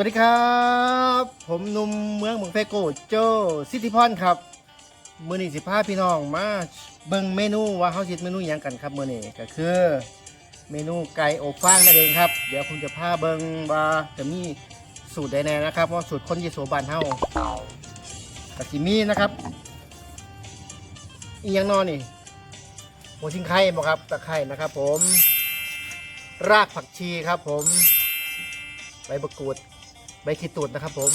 วัสดีครับ ผมหนุ่มเมืองเมืองเฟโกโจสิทธิพรครับ มือนี้สิพาพี่น้องมาเบิ่งเมนูว่าเขาสิเมนูยังกันครับมือนี้ก็คือ เมนูไก่อบฟางนั่นเองครับ เดี๋ยวผมจะพาเบิ่งว่าจะมีสูตรใดแน่นะครับเพราะสูตรคนยีโสบานเฮากะสิมีนะครับ อีหยังนอนนี่หัวชิงไข่บ่ครับตะไคร่นะครับ ผม รากผักชีครับผมใบมะกรูด ใบขีดตูดนะครับผม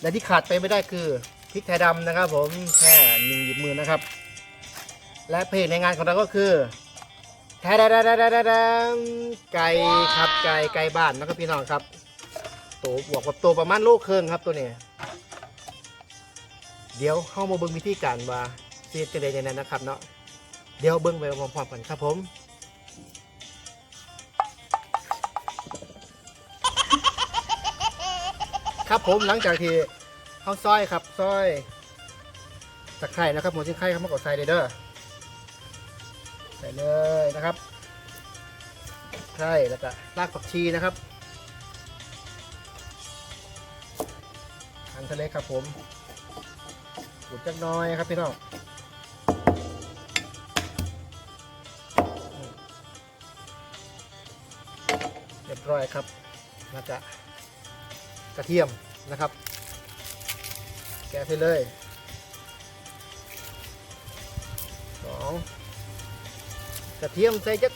และที่ขาดไปไม่ได้คือพริกไทยดำนะครับ ผมแค่หนึ่งหยิบมือนะครับ และเพลงในงานของเราก็คือแทดดดดดดไก่ครับไก่ไก่บ้านนะครับพี่น้องครับ ตัวบวกกับตัวประมาณโลครึ่องครับตัวนี้ เดี๋ยวเข้ามาเบิ้งวิธีการว่าเสียจะได้ในนั้นนะครับเนาะเดี๋ยวเบิ้งไปพร้อมๆกันครับผม ครับผมหลังจากที่เข้าซอยครับซอยตะไคร่นะครับหมูชิ้นไข่ครับมากดใส่เลยเด้อใส่เลยนะครับไข่แล้วก็รากผักชีนะครับหั่นทะเลครับผมขูดจักน้อยครับพี่น้องเรียบร้อยครับแล้วก็ กระเทียมนะครับ แกะไปเลยสองกระเทียมใส่จัก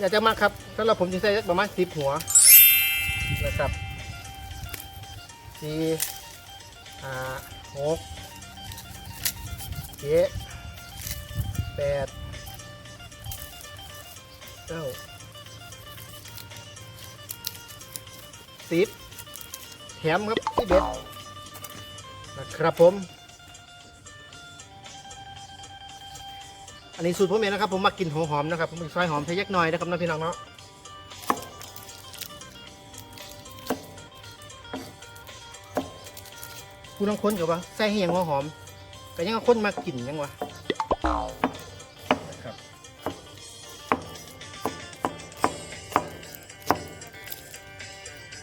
อยากจะมากครับสำหรับผมจะใส่จักประมาณสิบหัวนะครับสี่ห้าหกเจ็ดแปดเก้าสิบ มครับที่เด็ดนะครับผม อันนี้สูตรผมเองนะครับ ผมมากินหัวหอมนะครับผมซอยหอมใช้ยักหน่อยนะครับนะพี่น้องเนาะคุณต้องค้นกับว่าใส่ให้ยังหัวหอมก็ยังเอาค้นมากินยังวะ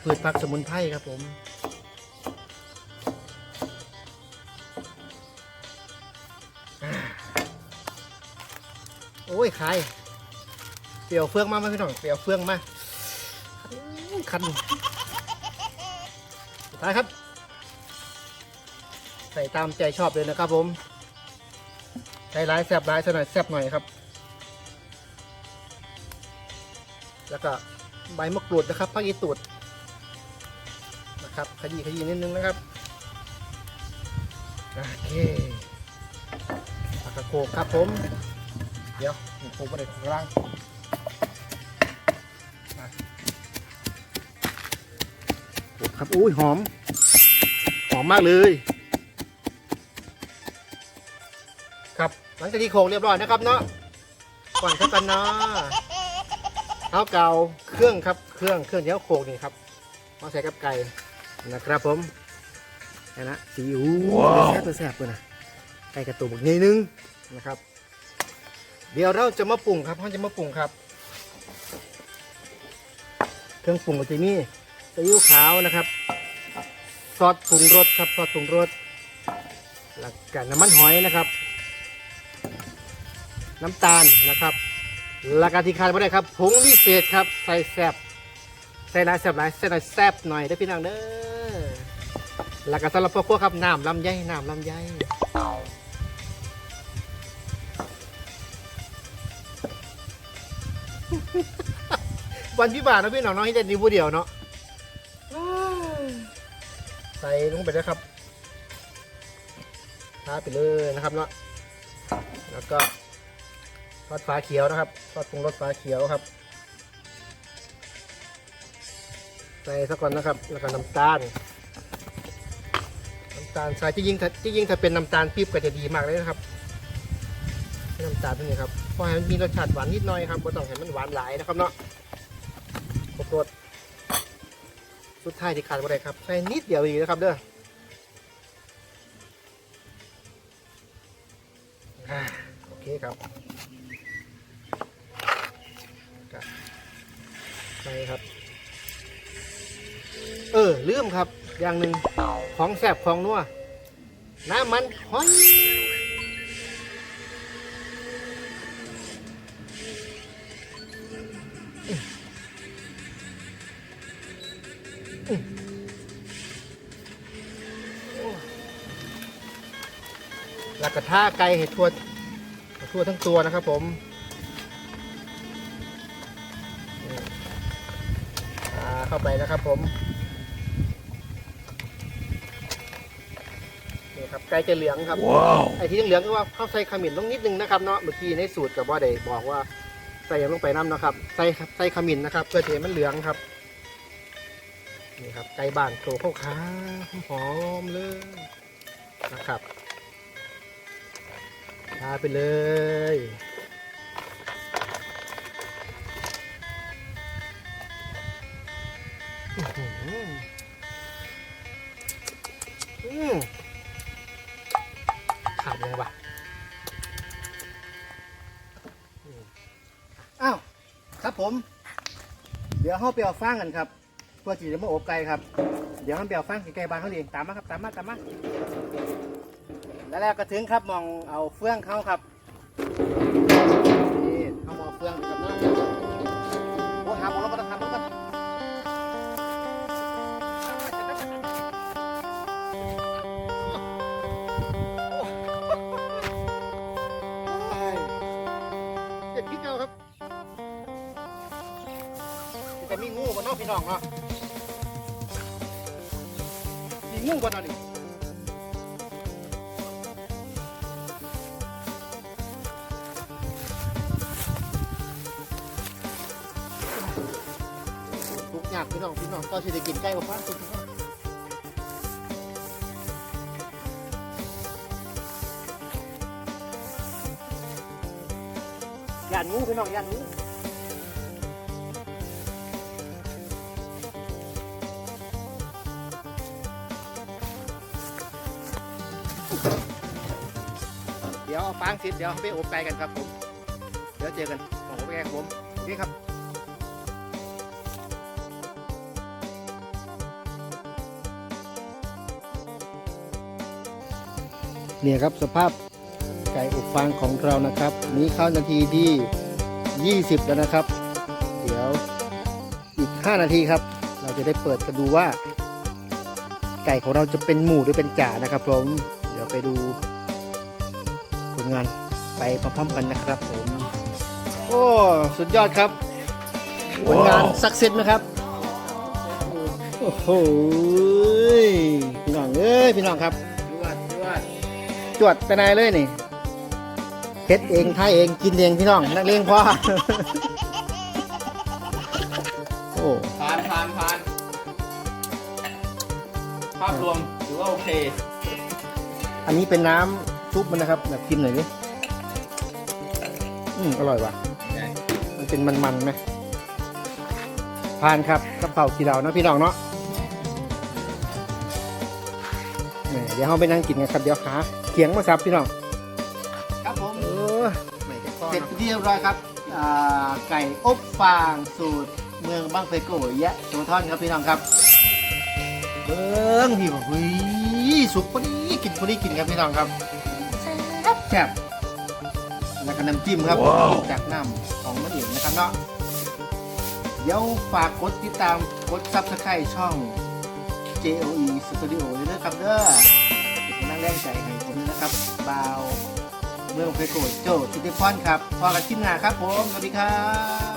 พืชผักสมุนไพรครับผมโอ้ยขายเปรียวเฟืองมาไหมพี่น้องเปรียวเฟืองมาอู้คันสุดท้ายครับ ใส่ตามใจชอบเลยนะครับผมใส่ร้ายแซบร้ายซะหน่อยแซบหน่อยครับ แล้วก็ใบมะกรูดนะครับผักอีตูด ครับขยี้ขยี้นิดนึงนะครับโอเคผักกระโขกครับผม เดี๋ยวมีโคประเด็นข้างล่างมาโอ้ครับอุ้ยหอม หอมมากเลย ครับหลังจากที่โขกเรียบร้อยนะครับเนาะก่อนครับกันเนาะเท้าเก่าเครื่องครับเครื่องเครื่องเดี๋ยวโขกนี่ครับมาใส่กับไก่ นะครับผมนี่นะสีอิ๊วแซ่บแซ่บเลยนะไก่กระตุกนิดนึงนะครับ เดี๋ยวเราจะมาปรุงครับเราจะมาปรุงครับ เครื่องปรุงก็จะมีซีอิ๊วขาวนะครับซอสปรุงรสครับซอสปรุงรสแล้วก็น้ำมันหอยนะครับ น้ำตาลนะครับแล้วก็ที่ขาดไม่ได้ครับผงวิเศษครับใส่แซบ ใส่หลายแซบหลายใส่หน่อยแซบหน่อยได้พี่น้องเด้อแล้วก็สำหรับพวกพวกครับน้ำลำไยน้ำลำไยวันพิบาทนะพี่น้องน้องให้เด่นนี้ผู้เดียวเนาะใส่ลงไปเลยครับทาไปเลยนะครับเนาะแล้วก็ทอดฟ้าเขียวนะครับทอดปรุงรสฟ้าเขียวครับ ใส่ซะก่อนนะครับ แล้วก็น้ำตาล น้ำตาลทรายที่ยิ่งที่ยิ่งถ้าเป็นน้ำตาลปี๊บก็จะดีมากเลยนะครับ น้ำตาลตัวนี้ครับเพราะให้มันมีรสชาติหวานนิดหน่อยครับไม่ต้องให้มันหวานหลายนะครับเนาะครบรสสุดท้ายที่ขาดไม่ได้ครับ ใส่นิดเดียวดีนะครับเด้อโอเคครับใส่ครับ เออลืมครับ อย่างหนึ่งของแซ่บของนัวน้ำมันหอยแล้วก็ท่าไก่เห็ดทั่วทั่วทั้งตัวนะครับผมเข้าไปนะครับผม ไก่จะเหลืองครับไอ้ที่เหลืองๆก็ว่าเขาใส่ขมิ้นลงนิดนึงนะครับเนาะเมื่อกี้ในสูตรกับว่าได้บอกว่าใส่หยังลงไปน้ำเนาะครับใส่ใส่ขมิ้นนะครับเพื่อจะให้มันเหลืองครับนี่ครับไก่บ้านโตข้าวขาวหอมๆเลยนะครับทาไปเลย ขาดยังไงวะอ้าวครับผม เดี๋ยวเขาไปเอาฟางกันครับเพื่อจีจะมาอบไก่ครับ เดี๋ยวเขาไปเอาฟางไก่บ้านเขาเองตามมาครับตามมาตามมาแล้วแล้วก็ถึงครับมองเอาเฟืองเขาครับ เด็ดพริกเอาครับจะมีงูบนนอกพี่น้องเนาะมีงูบนนอกนี่ทุกอย่างพี่น้องพี่น้องก็สิได้กินไก่บ้านสุดพี่น้องานงูพี่น้องย่านงูเดี๋ยวเอาฟางสิเดี๋ยวไปอบไก่กันครับผม เดี๋ยวเจอกันของอบไก่ครับผมโอเคครับเนี่ยครับสภาพ อบฟางของเรานะครับ นี้เข้านาทีที่ 20 แล้วนะครับ เดี๋ยวอีก 5 นาทีครับ เราจะได้เปิดกันดูว่า ไก่ของเราจะเป็นหมูหรือเป็นจ่านะครับผมเดี๋ยวไปดูผลงานไปพร้อมๆกันนะครับผมโอ้สุดยอดครับผลงานสักเซสนะครับโอ้โหพี่น้องเอ้ยพี่น้องครับจวดจวดจวดไปนายเลยนี่ เฮ็ดเองทายเองกินเองพี่น้อง นักเลงพ่อ โอ้ผ่านผ่านผ่านภาพรวมถือว่าโอเค อันนี้เป็นน้ำซุปมันนะครับ แบบกินหน่อยดิอืมอร่อยว่ะ มันเป็นมันๆไหมผ่านครับกะเพรากีเราเนาะพี่น้องเนาะแหมเดี๋ยวเราไปนั่งกินกันครับ เดี๋ยวหาเขียงมาซับพี่น้อง สร็จที่เรียบร้อยครับอ่าไก่อบฟางสูตร เมืองบางไฟโกะยะโสธรครับพี่น้องครับเบิ้งพี่บอกเฮ้ยสุกพอดีกินพอดีกินครับพี่น้องครับแซ่บแซ่บแล้วก็น้ำจิ้มครับจากน้ำของมะเดี่ยวนะครับเนาะเดี๋ยวฝากกดติดตามกดซับสไครต์ช่อง JOE Studio ด้วยนะครับเด้อเป็นกำลังแรงใจให้ผมนะครับบ่าว เมืองเฟโกโจทิติพรครับพอกันคลิปหน้าครับผมสวัสดีครับ